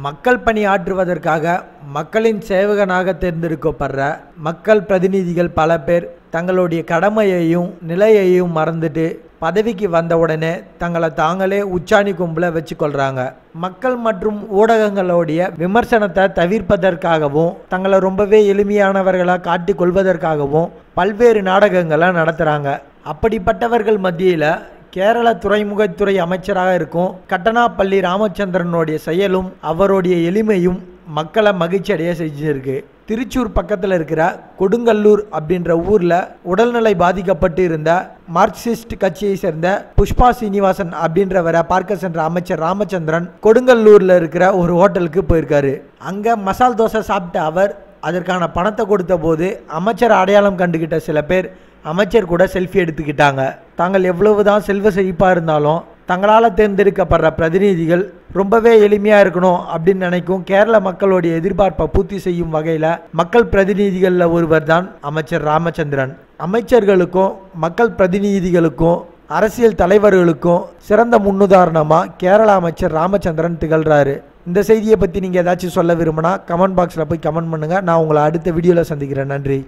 மக்கள் பணி ஆற்றுவதற்காக மக்களின் சேவகனாக தேர்ந்தெடுக்கப்படுற மக்கள் பிரதிநிதிகள் பல பேர் தங்களுடைய கடமையையும் நிலையையும் மறந்துட்டு பதவிக்கு வந்த உடனே தங்களை தாங்களே உச்சாணி கும்பல வச்சுக்கொள்கிறாங்க மக்கள் மற்றும் ஊடகங்களுடைய விமர்சனத்தை தவிர்ப்பதற்காகவும் தங்களை ரொம்பவே எளிமையானவர்களாக காட்டி கொள்வதற்காகவும் பல்வேறு நாடகங்களை நடத்துகிறாங்க அப்படிப்பட்டவர்கள் மத்தியில் கேரள துறைமுகத்துறை அமைச்சராக இருக்கும் கட்டணாப்பள்ளி ராமச்சந்திரனுடைய செயலும் அவருடைய எளிமையும் மக்களை மகிழ்ச்சி அடைய செஞ்சிருக்கு திருச்சூர் பக்கத்தில் இருக்கிற கொடுங்கல்லூர் அப்படின்ற ஊரில் உடல்நிலை பாதிக்கப்பட்டு இருந்த மார்க்சிஸ்ட் கட்சியை சேர்ந்த புஷ்பா சீனிவாசன் அப்படின்றவரை பார்க்க சென்ற அமைச்சர் ராமச்சந்திரன் கொடுங்கல்லூரில் இருக்கிற ஒரு ஹோட்டலுக்கு போயிருக்காரு. அங்கே மசால் தோசை சாப்பிட்ட அவர் அதற்கான பணத்தை கொடுத்த போது அமைச்சர் அடையாளம் கண்டுகிட்ட சில பேர் அமைச்சர் கூட செல்ஃபி எடுத்துக்கிட்டாங்க. தாங்கள் எவ்வளவுதான் செல்வ செழிப்பாக இருந்தாலும் தங்களால் தேர்ந்தெடுக்கப்படுற பிரதிநிதிகள் ரொம்பவே எளிமையாக இருக்கணும் அப்படின்னு நினைக்கும் கேரள மக்களுடைய எதிர்பார்ப்பை பூர்த்தி செய்யும் வகையில் மக்கள் பிரதிநிதிகளில் ஒருவர் தான் அமைச்சர் ராமச்சந்திரன். அமைச்சர்களுக்கும் மக்கள் பிரதிநிதிகளுக்கும் அரசியல் தலைவர்களுக்கும் சிறந்த முன்னுதாரணமாக கேரள அமைச்சர் ராமச்சந்திரன் திகழ்கிறாரு இந்த செய்தியை பற்றி நீங்கள் ஏதாச்சும் சொல்ல விரும்பினா கமெண்ட் பாக்ஸில் போய் கமெண்ட் பண்ணுங்கள் நான் உங்களை அடுத்த வீடியோவில் சந்திக்கிறேன். நன்றி.